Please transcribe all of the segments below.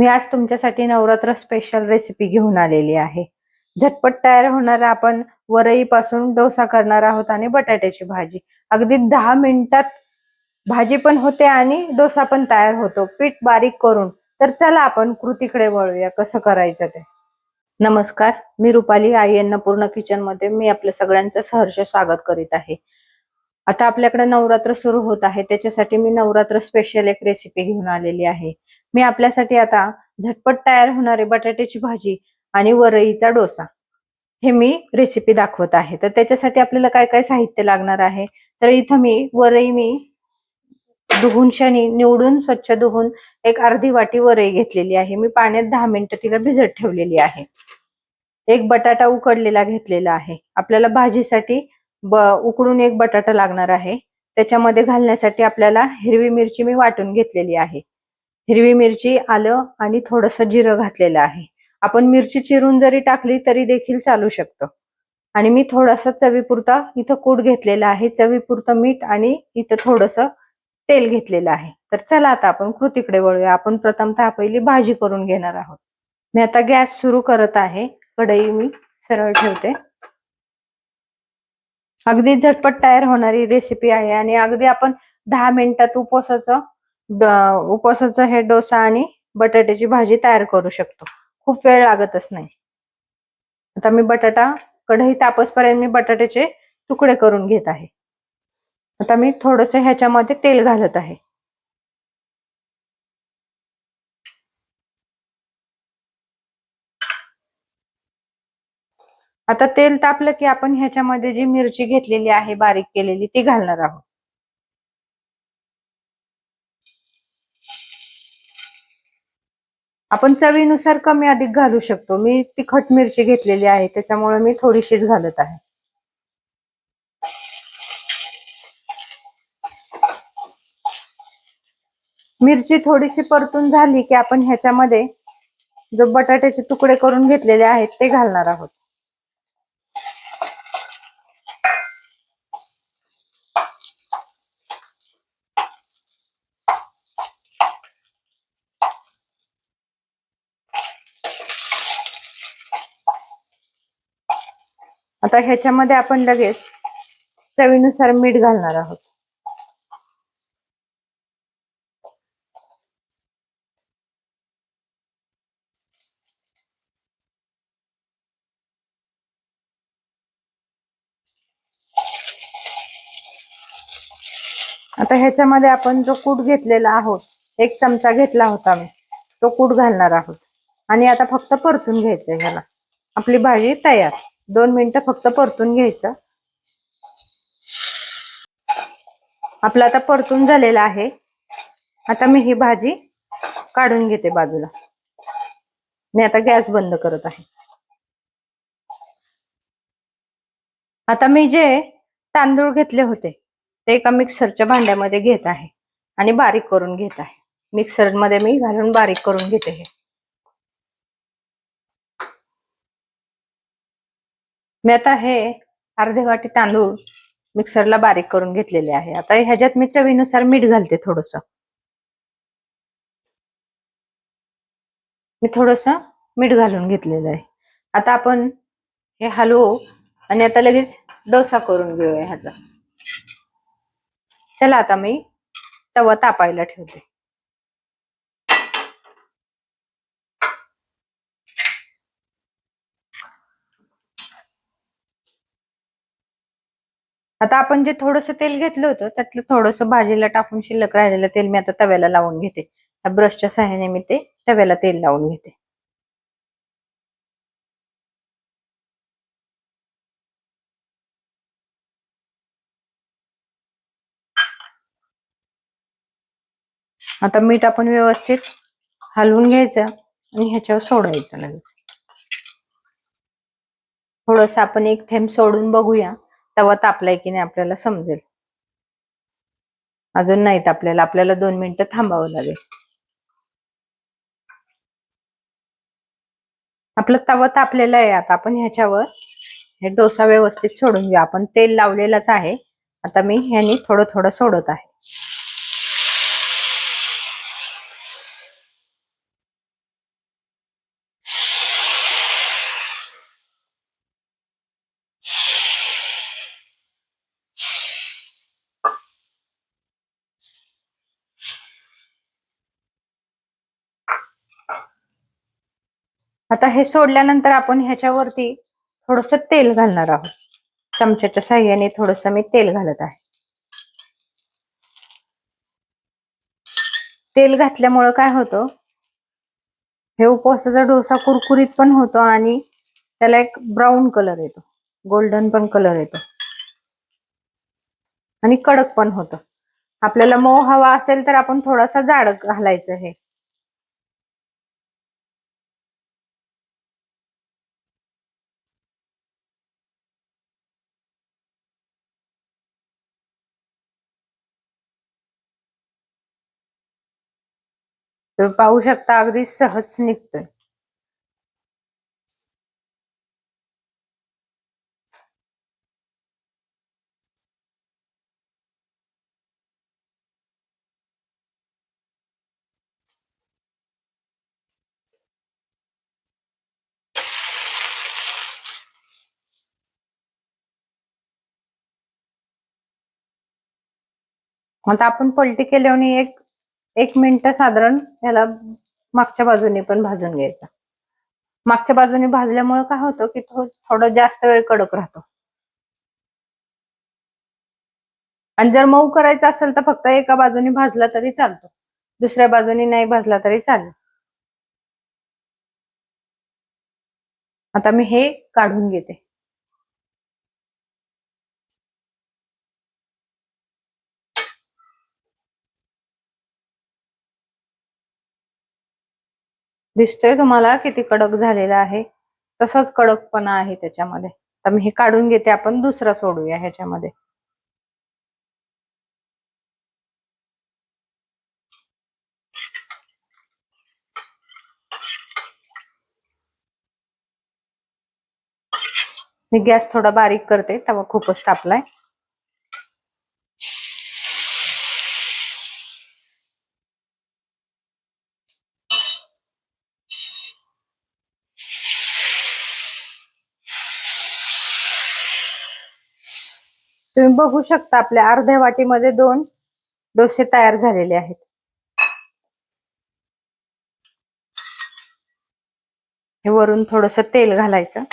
मी आज तुमच्यासाठी Navratra special recipe घेऊन आलेली आहे. झटपट तयार होणारा आपण वरईपासून डोसा करणार आहोत आणि बटाट्याची भाजी. अगदी दहा मिनिटात भाजी पण होते आणि डोसा पण तयार होतो. पीठ बारीक करून. तर चला आपण कृतीकडे वळूया. कसं करायचं ते? नमस्कार. मी रुपाली आई अन्नपूर्ण किचनमध्ये मी आपल्या सगळ्यांचं सहर्ष स्वागत करीत आहे. आता आपल्याकडे नवरात्र सुरू होत आहे. त्याच्यासाठी मी नवरात्र स्पेशल एक रेसिपी घेऊन आलेली आहे. मी आपल्यासाठी आता झटपट तयार होणारे बटाट्याची भाजी आणि वरईचा डोसा. हे मी रेसिपी दाखवत आहे. तर त्याच्यासाठी आपल्याला काय काय साहित्य लागणार आहे? तर इथं मी वरई मी दुहूनशानी निवडून स्वच्छ धुवून एक अर्धी वाटी वरई घेतलेली आहे. मी पाण्यात दहा मिनिटं तिला भिजत ठेवलेली आहे. एक बटाटा उकडलेला घेतलेला आहे. आपल्याला भाजीसाठी ब उकडून एक बटाटा लागणार आहे. त्याच्यामध्ये घालण्यासाठी आपल्याला हिरवी मिरची मी वाटून घेतलेली आहे. हिरवी मिरची आलं आणि थोडंसं जिरं घातलेलं आहे. आपण मिरची चिरून जरी टाकली तरी देखील चालू शकतं. आणि मी थोडासा चवीपुरता इथं कूट घेतलेला आहे. चवीपुरतं मीठ आणि इथं थोडंसं तेल घेतलेलं आहे. तर चला आता आपण कृतीकडे वळूया. आपण प्रथमतः पहिली भाजी करून घेणार आहोत. मी आता गॅस सुरू करत आहे. कढई मी सरळ ठेवते. अगदी झटपट तयार होणारी रेसिपी आहे आणि अगदी आपण दहा मिनिटात उपवासाचं उपवासाचा हे डोसा आणि बटाट्याची भाजी तयार करू शकतो. खूप वेळ लागतच नाही. आता मी बटाटा कढई तापसपर्यंत मी बटाट्याचे तुकडे करून घेत आहे. आता मी थोडस ह्याच्यामध्ये तेल घालत आहे. आता तेल तापलं की आपण ह्याच्यामध्ये जी मिरची घेतलेली आहे बारीक केलेली ती घालणार आहोत. आपण चवीनुसार कमी अधिक घालू शकतो. मी तिखट मिरची घेतलेली आहे त्याच्यामुळे मी थोडीशीच घालत आहे. मिरची थोडीशी परतून झाली की आपण ह्याच्यामध्ये जो बटाट्याचे तुकडे करून घेतलेले आहेत ते घालणार आहोत. आता ह्याच्यामध्ये आपण लगेच चवीनुसार मीठ घालणार आहोत. आता ह्याच्यामध्ये आपण जो कूट घेतलेला आहोत एक चमचा घेतला होता मी तो कूट घालणार आहोत. आणि आता फक्त परतून घ्यायचंय ह्याला. आपली भाजी तयार. दोन मिनिटं फक्त परतून घ्यायचं. आपलं आता परतून झालेलं आहे. आता मी ही भाजी काढून घेते बाजूला. मी आता गॅस बंद करत आहे. आता मी जे तांदूळ घेतले होते ते एका मिक्सरच्या भांड्यामध्ये घेत आहे आणि बारीक करून घेत आहे. मिक्सरमध्ये मी घालून बारीक करून घेते हे. मी आता हे अर्धे वाटी तांदूळ मिक्सरला बारीक करून घेतलेले आहे. आता ह्याच्यात मी चवीनुसार मीठ घालते थोडस. मी थोडस मीठ घालून घेतलेलं आहे. आता आपण हे हलवू आणि आता लगेच डोसा करून घेऊया ह्याचा. चला आता मी तवा तापायला ठेवते. आता आपण जे थोडस तेल घेतलं होतं त्यातलं थोडस भाजीला टाकून शिल्लक राहिलेलं तेल मी आता तव्याला लावून घेते. ब्रशच्या सहाय्याने मी ते तव्याला तेल लावून घेते. आता मीठ आपण व्यवस्थित हलवून घ्यायचं आणि ह्याच्यावर सोडायचं लगेच. थोडस आपण एक थेंब सोडून बघूया. तवा तापलाय की नाही आपल्याला समजेल. अजून नाही आपल्याला आपल्याला दोन मिनिटं थांबावं लागेल. आपला तवा तापलेला आहे आता आपण ह्याच्यावर हे डोसा व्यवस्थित सोडून घेऊ. आपण तेल लावलेलंच आहे. आता मी ह्यानी थोडं थोडं सोडत आहे. आता हे सोडल्यानंतर आपण ह्याच्यावरती थोडस तेल घालणार आहोत. चमच्याच्या साह्याने थोडस मी तेल घालत आहे. तेल घातल्यामुळं काय होतं? हे उपवासाचा डोसा कुरकुरीत पण होतो आणि त्याला एक ब्राऊन कलर येतो. गोल्डन पण कलर येतो. आणि कडक पण होतं. आपल्याला मऊ हवा असेल तर आपण थोडासा जाड घालायचं हे. तुम्ही पाहू शकता अगदी सहज निघतोय. आता आपण पलटी केल्याने एक एक मिनिट साधारण याला मागच्या बाजूने पण भाजून घ्यायचा. मागच्या बाजूने भाजल्यामुळे काय होतं की तो थोडा जास्त वेळ कडक राहतो. आणि जर मऊ करायचा असेल तर फक्त एका बाजूने भाजला तरी चालतो. दुसऱ्या बाजूने नाही भाजला तरी चालेल. आता मी हे काढून घेते. दिसतोय तुम्हाला किती कडक झालेला आहे? तसाच कडकपणा आहे त्याच्यामध्ये. तर मी हे काढून घेते आपण दुसरा सोडूया ह्याच्यामध्ये. मी गॅस थोडा बारीक करते तवा खूपच तापलाय. तुम्ही बघू शकता आपल्या अर्ध्या वाटीमध्ये दोन डोसे तयार झालेले आहेत. हे वरून थोडस तेल घालायचं.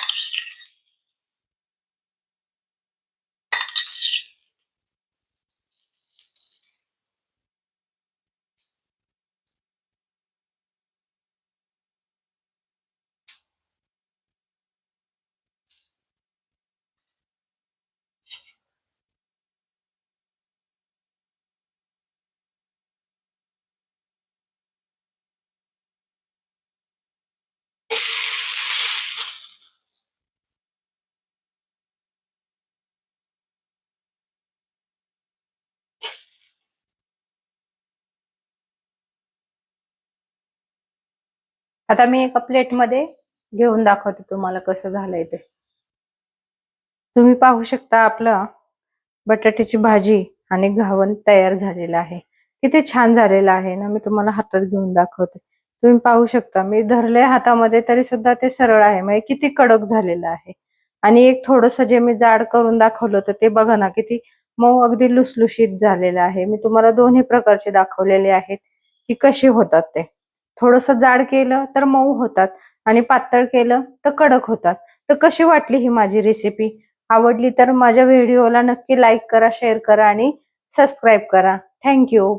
आता मी एका प्लेटमध्ये घेऊन दाखवते तुम्हाला कसं झालंय ते. तुम्ही पाहू शकता आपलं बटाट्याची भाजी आणि घावण तयार झालेलं आहे. किती छान झालेलं आहे ना मी तुम्हाला हातात घेऊन दाखवते. तुम्ही पाहू शकता मी धरले हातामध्ये तरी सुद्धा ते सरळ आहे म्हणजे किती कडक झालेलं आहे. आणि एक थोडस जे मी जाड करून दाखवलं होतं ते बघा ना किती मऊ अगदी लुसलुशीत झालेलं आहे. मी तुम्हाला दोन्ही प्रकारचे दाखवलेले आहेत की कसे होतात ते. थोडस जाड केलं तर मऊ होतात आणि पातळ केलं तर कडक होतात. तर कशी वाटली ही माझी रेसिपी आवडली तर माझ्या व्हिडिओला नक्की लाईक करा शेअर करा आणि सबस्क्राईब करा. थँक्यू